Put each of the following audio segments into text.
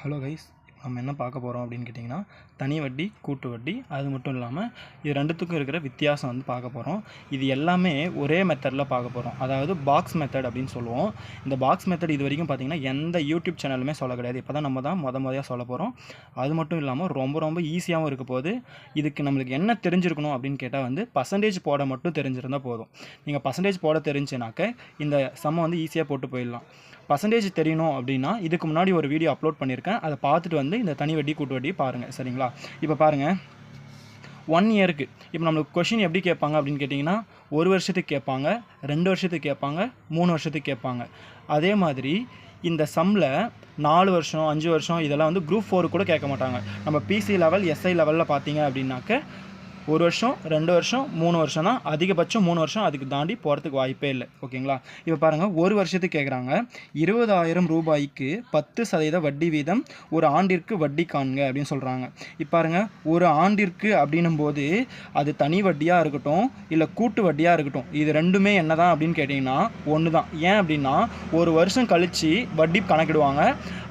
Hello guys நம்ம என்ன பார்க்க போகிறோம் அப்படின்னு கேட்டிங்கன்னா தனி வட்டி கூட்டு வட்டி அது மட்டும் இல்லாமல் இது ரெண்டுத்துக்கும் இருக்கிற வித்தியாசம் வந்து பார்க்க போகிறோம் இது எல்லாமே ஒரே மெத்தடில் பார்க்க போகிறோம் அதாவது பாக்ஸ் மெத்தட் அப்படின்னு சொல்லுவோம். இந்த பாக்ஸ் மெத்தட் இது வரைக்கும் பார்த்தீங்கன்னா எந்த யூடியூப் சேனலுமே சொல்ல கிடையாது. இப்போ தான் நம்ம தான் முத முதையாக சொல்ல போகிறோம் அது மட்டும் இல்லாமல் ரொம்ப ரொம்ப ஈஸியாகவும் இருக்க போது இதுக்கு நம்மளுக்கு என்ன தெரிஞ்சிருக்கணும் அப்படின்னு கேட்டால் வந்து பர்சன்டேஜ் போட மட்டும் தெரிஞ்சிருந்தால் போதும். நீங்கள் பர்சன்டேஜ் போட தெரிஞ்சுனாக்க இந்த சம்மை வந்து ஈஸியாக போட்டு போயிடலாம். பர்சன்டேஜ் தெரியணும் அப்படின்னா இதுக்கு முன்னாடி ஒரு வீடியோ அப்லோட் பண்ணியிருக்கேன். அதை பார்த்துட்டு வந்து இந்த தனி வட்டி கூட்டு வட்டி பாருங்கள் சரிங்களா? இப்போ பாருங்கள் ஒன் இயருக்கு இப்போ நம்மளுக்கு கொஷின் எப்படி கேட்பாங்க அப்படின்னு கேட்டிங்கன்னா ஒரு வருஷத்துக்கு கேட்பாங்க ரெண்டு வருஷத்துக்கு கேட்பாங்க மூணு வருஷத்துக்கு கேட்பாங்க. அதே மாதிரி இந்த சம்மில் நாலு வருஷம் அஞ்சு வருஷம் இதெல்லாம் வந்து குரூப் ஃபோருக்கு கூட கேட்க மாட்டாங்க. நம்ம பிசி லெவல் எஸ்ஐ லெவலில் பார்த்தீங்க அப்படின்னாக்க ஒரு வருஷம் ரெண்டு வருஷம் மூணு வருஷம் தான் அதிகபட்சம் மூணு வருஷம் அதுக்கு தாண்டி போகிறதுக்கு வாய்ப்பே இல்லை. ஓகேங்களா? இப்போ பாருங்கள் ஒரு வருஷத்துக்கு கேட்குறாங்க இருபதாயிரம் ரூபாய்க்கு பத்து சதவீத வட்டி வீதம் ஒரு ஆண்டிற்கு வட்டி காண்க அப்படின்னு சொல்கிறாங்க இப்போ பாருங்கள் ஒரு ஆண்டிற்கு அப்படின்னும் போது அது தனி வட்டியாக இருக்கட்டும் இல்லை கூட்டு வட்டியாக இருக்கட்டும் இது ரெண்டுமே என்ன தான் அப்படின்னு கேட்டிங்கன்னா ஒன்று தான் ஏன் அப்படின்னா ஒரு வருஷம் கழித்து வட்டி கணக்கிடுவாங்க.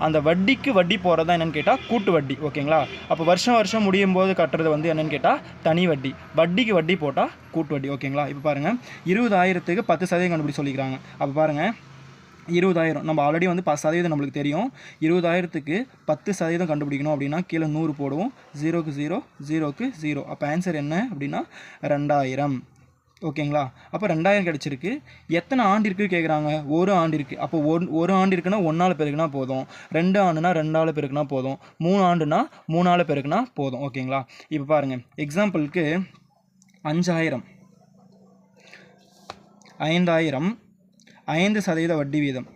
அந்த வட்டிக்கு வட்டி போகிறதா என்னென்னு கேட்டால் கூட்டு வட்டி ஓகேங்களா? அப்போ வருஷம் வருஷம் முடியும் போது கட்டுறது வந்து என்னென்னு கேட்டால் தனி வட்டி. வட்டிக்கு வட்டி போட்டால் கூட்டு வட்டி. ஓகேங்களா? இப்போ பாருங்கள் இருபதாயிரத்துக்கு பத்து சதவீதம் கண்டுபிடி சொல்லிக்கிறாங்க. அப்போ பாருங்கள் இருபதாயிரம். நம்ம ஆல்ரெடி வந்து பத்து சதவீதம் நம்மளுக்கு தெரியும். இருபதாயிரத்துக்கு பத்து சதவீதம் கண்டுபிடிக்கணும் அப்படின்னா கீழே நூறு போடுவோம். ஜீரோக்கு ஜீரோ ஜீரோக்கு ஜீரோ அப்போ ஆன்சர் என்ன அப்படின்னா ரெண்டாயிரம். ஓகேங்களா? அப்போ ரெண்டாயிரம் கிடச்சிருக்கு. எத்தனை ஆண்டு ஆண்டிற்கு கேட்குறாங்க ஒரு ஆண்டிற்கு அப்போ ஒன் ஒரு ஆண்டு இருக்குன்னா ஒன்றால் பேருக்குன்னா போதும். ரெண்டு ஆண்டுனா ரெண்டால் பேருக்குன்னா போதும். மூணு ஆண்டுனா மூணால் பேருக்குன்னா போதும். ஓகேங்களா? இப்போ பாருங்கள் எக்ஸாம்பிளுக்கு அஞ்சாயிரம். ஐந்தாயிரம். ஐந்து சதவீத வட்டி வீதம்.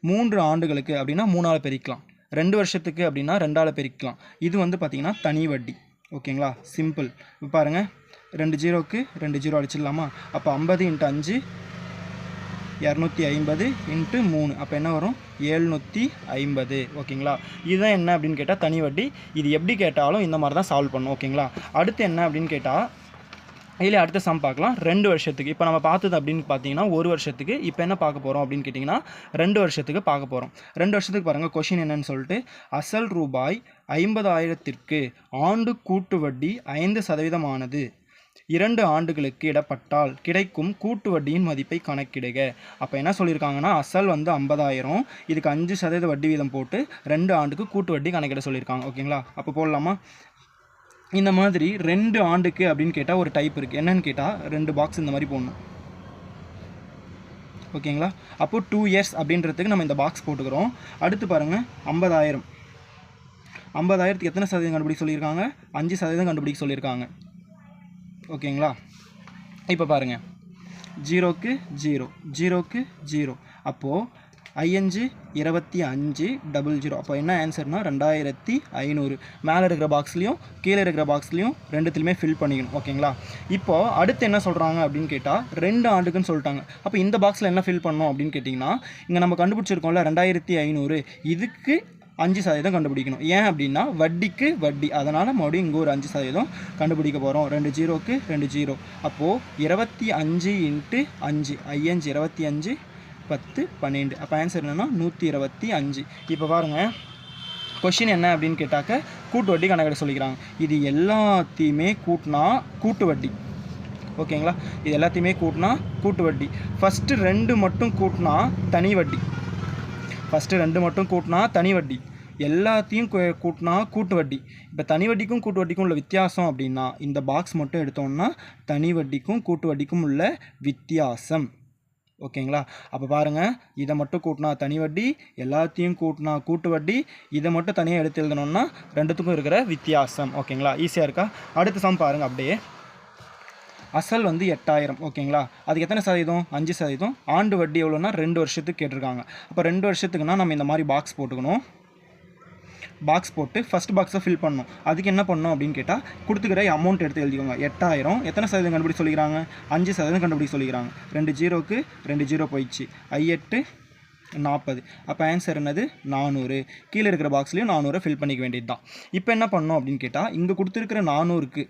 மூன்று ஆண்டுகளுக்கு அப்படின்னா மூணால் பெருக்கலாம் ரெண்டு வருஷத்துக்கு அப்படின்னா ரெண்டால் பெருக்கலாம் இது வந்து பார்த்திங்கன்னா தனி வட்டி. ஓகேங்களா? சிம்பிள் இப்போ பாருங்கள் ரெண்டு ஜீரோக்கு ரெண்டு ஜீரோ அடிச்சிடலாமா? அப்போ ஐம்பது இன்ட்டு அஞ்சு இரநூத்தி ஐம்பது இன்ட்டு மூணு. அப்போ என்ன வரும்? ஏழ்நூற்றி ஐம்பது. ஓகேங்களா? இதுதான் என்ன அப்படின்னு கேட்டால் தனி வட்டி. இது எப்படி கேட்டாலும் இந்த மாதிரி தான் சால்வ் பண்ணும். ஓகேங்களா? அடுத்து என்ன அப்படின்னு கேட்டால் இதில் அடுத்த சம் பார்க்கலாம். ரெண்டு வருஷத்துக்கு. இப்போ நம்ம பார்த்தது அப்படின்னு பார்த்தீங்கன்னா ஒரு வருஷத்துக்கு. இப்போ என்ன பார்க்க போகிறோம் அப்படின்னு கேட்டிங்கன்னா ரெண்டு வருஷத்துக்கு பார்க்க போகிறோம் ரெண்டு வருஷத்துக்கு பாருங்கள் கொஷின் என்னன்னு சொல்லிட்டு அசல் ரூபாய் ஐம்பதாயிரத்திற்கு ஆண்டு கூட்டு வட்டி ஐந்து சதவீதமானது. இரண்டு ஆண்டுகளுக்கு இடப்பட்டால் கிடைக்கும் கூட்டு வட்டியின் மதிப்பை கணக்கிடுக. அப்போ என்ன சொல்லியிருக்காங்கன்னா அசல் வந்து ஐம்பதாயிரம் இதுக்கு அஞ்சு சதவீத வட்டி வீதம் போட்டு ரெண்டு ஆண்டுக்கு கூட்டு வட்டி கணக்கிட சொல்லியிருக்காங்க ஓகேங்களா? அப்போ போடலாமா? இந்த மாதிரி ரெண்டு ஆண்டுக்கு அப்படின்னு கேட்டால் ஒரு டைப் இருக்குது என்னன்னு கேட்டால் ரெண்டு பாக்ஸ் இந்த மாதிரி போடணும். ஓகேங்களா? அப்போது டூ இயர்ஸ் அப்படின்றதுக்கு நம்ம இந்த பாக்ஸ் போட்டுக்கிறோம். அடுத்து பாருங்கள் ஐம்பதாயிரம். ஐம்பதாயிரத்துக்கு எத்தனை சதவீதம் கண்டுபிடிக்க சொல்லியிருக்காங்க? அஞ்சு சதவீதம் கண்டுபிடிக்க சொல்லியிருக்காங்க. ஓகேங்களா? இப்போ பாருங்கள் ஜீரோக்கு ஜீரோ ஜீரோக்கு ஜீரோ. அப்போது ஐயஞ்சு இருபத்தி அஞ்சு டபுள் ஜீரோ. அப்போ என்ன ஆன்சர்னால் ரெண்டாயிரத்தி ஐநூறு. மேலே இருக்கிற பாக்ஸ்லேயும் கீழே இருக்கிற பாக்ஸ்லேயும் ரெண்டுத்துலையுமே ஃபில் பண்ணிக்கணும். ஓகேங்களா? இப்போது அடுத்து என்ன சொல்கிறாங்க அப்படின்னு கேட்டால் ரெண்டு ஆண்டுக்குன்னு சொல்லிட்டாங்க. அப்போ இந்த பாக்ஸில் என்ன ஃபில் பண்ணோம் அப்படின்னு கேட்டிங்கன்னா இங்கே நம்ம கண்டுபிடிச்சிருக்கோம்ல ரெண்டாயிரத்தி ஐநூறு. இதுக்கு அஞ்சு சதவீதம் கண்டுபிடிக்கணும். ஏன் அப்படின்னா வட்டிக்கு வட்டி. அதனால் மறுபடியும் இங்கே ஒரு அஞ்சு சதவீதம் கண்டுபிடிக்க போகிறோம் ரெண்டு ஜீரோக்கு ரெண்டு ஜீரோ. அப்போது இருபத்தி அஞ்சு இன்ட்டு அஞ்சு. ஐயஞ்சு இருபத்தி அஞ்சு பத்து பன்னெண்டு அப்போ ஆன்சர் என்னென்னா நூற்றி இருபத்தி அஞ்சு. இப்போ பாருங்கள் கொஷின் என்ன அப்படின்னு கேட்டாக்க கூட்டு வட்டி கணக்கிட சொல்லிக்கிறாங்க. இது எல்லாத்தையுமே கூட்டினா கூட்டு வட்டி. ஓகேங்களா? இது எல்லாத்தையுமே கூட்டினா கூட்டு வட்டி. ஃபஸ்ட்டு ரெண்டு மட்டும் கூட்டினா தனி வட்டி. ஃபஸ்ட்டு ரெண்டு மட்டும் கூட்டினா தனி வட்டி. எல்லாத்தையும் கூட்டினா கூட்டு வட்டி. இப்போ தனி வட்டிக்கும் கூட்டு வட்டிக்கும் உள்ள வித்தியாசம் அப்படின்னா இந்த பாக்ஸ் மட்டும் எடுத்தோம்னா தனி வட்டிக்கும் கூட்டு வட்டிக்கும் உள்ள வித்தியாசம். ஓகேங்களா? அப்போ பாருங்கள் இதை மட்டும் கூட்டினா தனி வட்டி எல்லாத்தையும் கூட்டினா கூட்டு வட்டி இதை மட்டும் தனியாக எடுத்து எழுதணும்னா ரெண்டுத்துக்கும் இருக்கிற வித்தியாசம். ஓகேங்களா? ஈஸியாக இருக்கா? அடுத்த சம் பாருங்கள் அப்படியே. அசல் வந்து எட்டாயிரம் ஓகேங்களா? அதுக்கு எத்தனை சதவீதம்? அஞ்சு சதவீதம். ஆண்டு வட்டி எவ்வளோன்னா ரெண்டு வருஷத்துக்கு கேட்டிருக்காங்க. அப்போ ரெண்டு வருஷத்துக்குன்னா நம்ம இந்த மாதிரி பாக்ஸ் போட்டுக்கணும். பாக்ஸ் போட்டு ஃபஸ்ட் பாக்ஸை ஃபில் பண்ணணும். அதுக்கு என்ன பண்ணணும் அப்படின்னு கேட்டால் கொடுத்துக்கிற அமௌண்ட் எடுத்து எழுதிக்கோங்க. எட்டாயிரம். எத்தனை சதவீதம் கண்டுபிடி சொல்லிக்கிறாங்க? அஞ்சு சதவீதம் கண்டுபிடி சொல்லிக்கிறாங்க. ரெண்டு ஜீரோக்கு ரெண்டு ஜீரோ போயிடுச்சு. ஐ எட்டு நாற்பது அப்போ ஆன்சர் என்னது? நானூறு. கீழே இருக்கிற பாக்ஸ்லேயும் நானூறை ஃபில் பண்ணிக்க வேண்டியது தான் இப்போ என்ன பண்ணோம் அப்படின்னு கேட்டால் இங்கே கொடுத்துருக்கிற நானூறுக்கு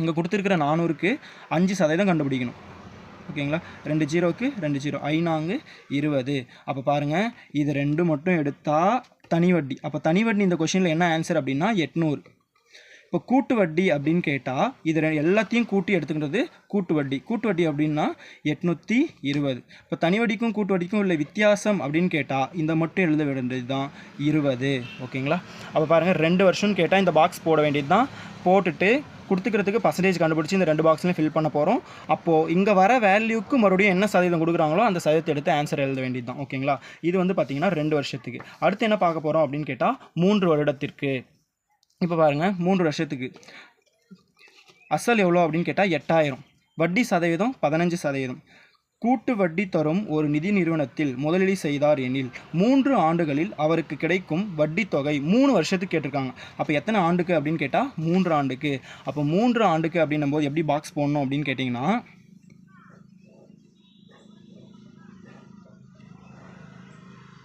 இங்கே கொடுத்துருக்கிற நானூறுக்கு அஞ்சு சதவீதம் கண்டுபிடிக்கணும். ஓகேங்களா? ரெண்டு ஜீரோவுக்கு ரெண்டு ஜீரோ. ஐநாங்கு இருபது. அப்போ பாருங்கள் இது ரெண்டு மட்டும் எடுத்தால் தனி வட்டி. அப்போ தனி வட்டி இந்த கொஷினில் என்ன ஆன்சர் அப்படின்னா எட்நூறு. இப்போ கூட்டு வட்டி அப்படின்னு கேட்டால் இது எல்லாத்தையும் கூட்டி எடுத்துக்கிறது கூட்டு வட்டி. கூட்டு வட்டி அப்படின்னா எட்நூற்றி இருபது. இப்போ தனி வட்டிக்கும் கூட்டு வட்டிக்கும் உள்ள வித்தியாசம் அப்படின்னு கேட்டால் இந்த மட்டும் எழுத வேண்டியது தான் இருபது. ஓகேங்களா? அப்போ பாருங்கள் ரெண்டு வருஷம்னு கேட்டால் இந்த பாக்ஸ் போட வேண்டியது தான் போட்டுட்டு கொடுத்துக்கிறதுக்கு பர்சன்டேஜ் கண்டுபிடிச்சி இந்த ரெண்டு பாக்ஸ்லையும் ஃபில் பண்ண போகிறோம் அப்போது இங்கே வர வேல்யூக்கு மறுபடியும் என்ன சதவீதம் கொடுக்குறாங்களோ அந்த சதவீதத்தை எடுத்து ஆன்சர் எழுத வேண்டியது தான் ஓகேங்களா இது வந்து பார்த்திங்கன்னா ரெண்டு வருஷத்துக்கு. அடுத்து என்ன பார்க்க போகிறோம் அப்படின்னு கேட்டால் மூன்று வருடத்திற்கு. இப்போ பாருங்கள் மூன்று வருஷத்துக்கு. அசல் எவ்வளோ அப்படின்னு கேட்டால் எட்டாயிரம். வட்டி சதவீதம் பதினஞ்சு சதவீதம். கூட்டு வட்டி தரும் ஒரு நிதி நிறுவனத்தில் முதலீடு செய்தார் எனில் மூன்று ஆண்டுகளில் அவருக்கு கிடைக்கும் வட்டி தொகை மூணு வருஷத்துக்கு கேட்டிருக்காங்க. அப்போ எத்தனை ஆண்டுக்கு அப்படின்னு கேட்டால் மூன்று ஆண்டுக்கு. அப்போ மூன்று ஆண்டுக்கு அப்படின்னும் போது எப்படி பாக்ஸ் போடணும் அப்படின்னு கேட்டிங்கன்னா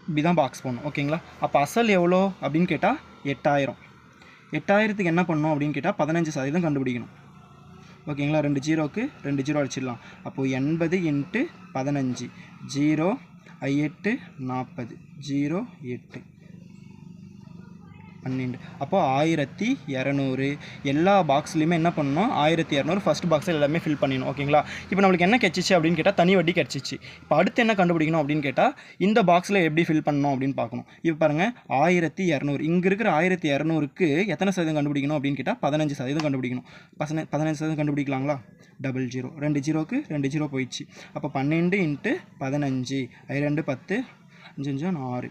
இப்படி தான் பாக்ஸ் போடணும் ஓகேங்களா அப்போ அசல் எவ்வளோ அப்படின்னு கேட்டால் எட்டாயிரம். எட்டாயிரத்துக்கு என்ன பண்ணணும் அப்படின்னு கேட்டால் பதினஞ்சு சதவீதம் கண்டுபிடிக்கணும். ஓகேங்களா? ரெண்டு ஜீரோக்கு ரெண்டு ஜீரோ அடிச்சிடலாம். அப்போது எண்பது இன்ட்டு பதினஞ்சு. ஜீரோ எட்டு நாற்பது. ஜீரோ எட்டு. பன்னெண்டு. அப்போ ஆயிரத்தி இரநூறு. எல்லா பாக்ஸ்லையுமே என்ன பண்ணணும்? ஆயிரத்தி இரநூறு ஃபஸ்ட் பாக்ஸில் எல்லாமே ஃபில் பண்ணிடணும். ஓகேங்களா இப்போ நம்மளுக்கு என்ன கிடச்சிச்சு அப்படின்னு கேட்டால் தனி வட்டி கிடச்சிச்சு. இப்போ அடுத்து என்ன கண்டுபிடிக்கணும் அப்படின்னு கேட்டால் இந்த பாக்ஸில் எப்படி ஃபில் பண்ணணும் அப்படின்னு பார்க்கணும். இப்போ பாருங்கள் ஆயிரத்தி இரநூறு. இங்கே இருக்கிற ஆயிரத்தி இரநூறுக்கு எத்தனை சதவீதம் கண்டுபிடிக்கணும் அப்படின்னு கேட்டால் பதினஞ்சு சதவீதம் கண்டுபிடிக்கணும். பசங்க பதினஞ்சு சதவீதம் கண்டுபிடிக்கலாங்களா? டபுள் ஜீரோ ரெண்டு ஜீரோக்கு ரெண்டு ஜீரோ போயிடுச்சு. அப்போ பன்னெண்டு இன்ட்டு பதினஞ்சு. ஐ ரெண்டு பத்து அஞ்சு அஞ்சு ஆறு.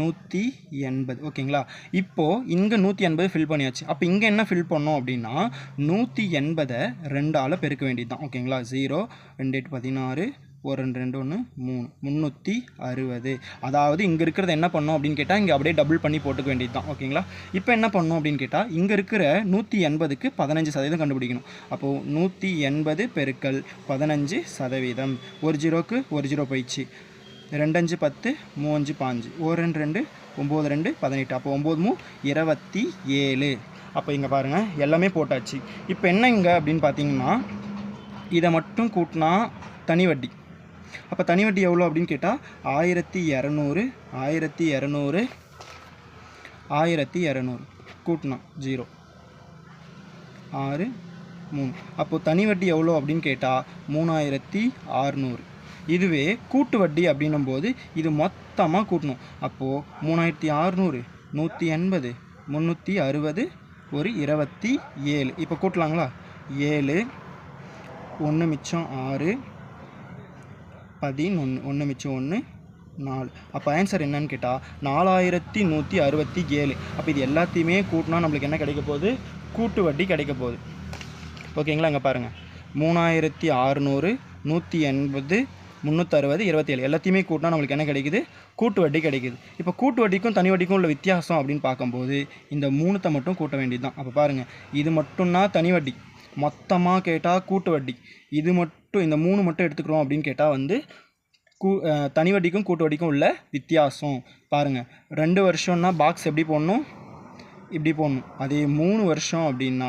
நூற்றி எண்பது. ஓகேங்களா? இப்போது இங்கே நூற்றி எண்பது ஃபில் பண்ணியாச்சு. அப்போ இங்கே என்ன ஃபில் பண்ணோம் அப்படின்னா நூற்றி எண்பதை ரெண்டால் பெருக்க வேண்டியது தான் ஓகேங்களா? ஜீரோ ரெண்டு எட்டு பதினாறு ஒரு ரெண்டு ரெண்டு ஒன்று மூணு. முந்நூற்றி அறுபது. அதாவது இங்கே இருக்கிறத என்ன பண்ணோம் அப்படின்னு கேட்டால் இங்கே அப்படியே டபுள் பண்ணி போட்டுக்க வேண்டியது தான் ஓகேங்களா? இப்போ என்ன பண்ணோம் அப்படின்னு கேட்டால் இங்கே இருக்கிற நூற்றி எண்பதுக்கு பதினஞ்சு சதவீதம் கண்டுபிடிக்கணும். அப்போது நூற்றி எண்பது பெருக்கல் பதினஞ்சு சதவீதம். ஒரு ஜீரோக்கு ஒரு ஜீரோ போயிடுச்சு. ரெண்டஞ்சு பத்து மூவஞ்சு பாஞ்சு. ஒரு ரெண்டு ரெண்டு ஒம்பது ரெண்டு பதினெட்டு. அப்போ ஒம்பது மூ இருபத்தி ஏழு. அப்போ இங்கே பாருங்கள் எல்லாமே போட்டாச்சு. இப்போ என்ன இங்கே அப்படின்னு பார்த்தீங்கன்னா இதை மட்டும் கூட்டினா தனி வட்டி. அப்போ தனி வட்டி எவ்வளோ அப்படின்னு கேட்டால் ஆயிரத்தி இரநூறு ஆயிரத்தி இரநூறு ஆயிரத்தி இரநூறு. கூட்டினா ஜீரோ. ஆறு மூணு. அப்போது தனி வட்டி எவ்வளோ அப்படின்னு கேட்டால் மூணாயிரத்தி ஆறுநூறு இதுவே கூட்டு வட்டி அப்படின்னும் போது இது மொத்தமாக கூட்டணும். அப்போது மூணாயிரத்தி ஆறுநூறு நூற்றி எண்பது முந்நூற்றி அறுபது ஒரு இருபத்தி ஏழு. இப்போ கூட்டலாங்களா? ஏழு ஒன்று மிச்சம் ஆறு பதினொன்று ஒன்று மிச்சம் ஒன்று நாலு. அப்போ ஆன்சர் என்னன்னு கேட்டால் நாலாயிரத்தி நூற்றி அறுபத்தி ஏழு. அப்போ இது எல்லாத்தையுமே கூட்டினா நம்மளுக்கு என்ன கிடைக்க போகுது? கூட்டு வட்டி கிடைக்க போகுது. ஓகேங்களா இங்கே பாருங்கள் மூணாயிரத்தி ஆறுநூறு நூற்றி எண்பது முந்நூற்றறுபது இருபத்தேழு. எல்லாத்தையுமே கூட்டினா நம்மளுக்கு என்ன கிடைக்குது? கூட்டு வட்டி கிடைக்குது. இப்போ கூட்டு வட்டிக்கும் தனி வட்டிக்கும் உள்ள வித்தியாசம் அப்படின்னு பார்க்கும்போது இந்த மூணுத்தை மட்டும் கூட்ட வேண்டியது தான் அப்போ பாருங்கள் இது மட்டும்னா தனி வட்டி. மொத்தமாக கேட்டால் கூட்டு வட்டி. இது மட்டும் இந்த மூணு மட்டும் எடுத்துக்கிறோம் அப்படின்னு கேட்டால் வந்து கூ தனி வட்டிக்கும் கூட்டு வட்டிக்கும் உள்ள வித்தியாசம். பாருங்கள் ரெண்டு வருஷம்னா பாக்ஸ் எப்படி போடணும்? இப்படி போடணும். அதே மூணு வருஷம் அப்படின்னா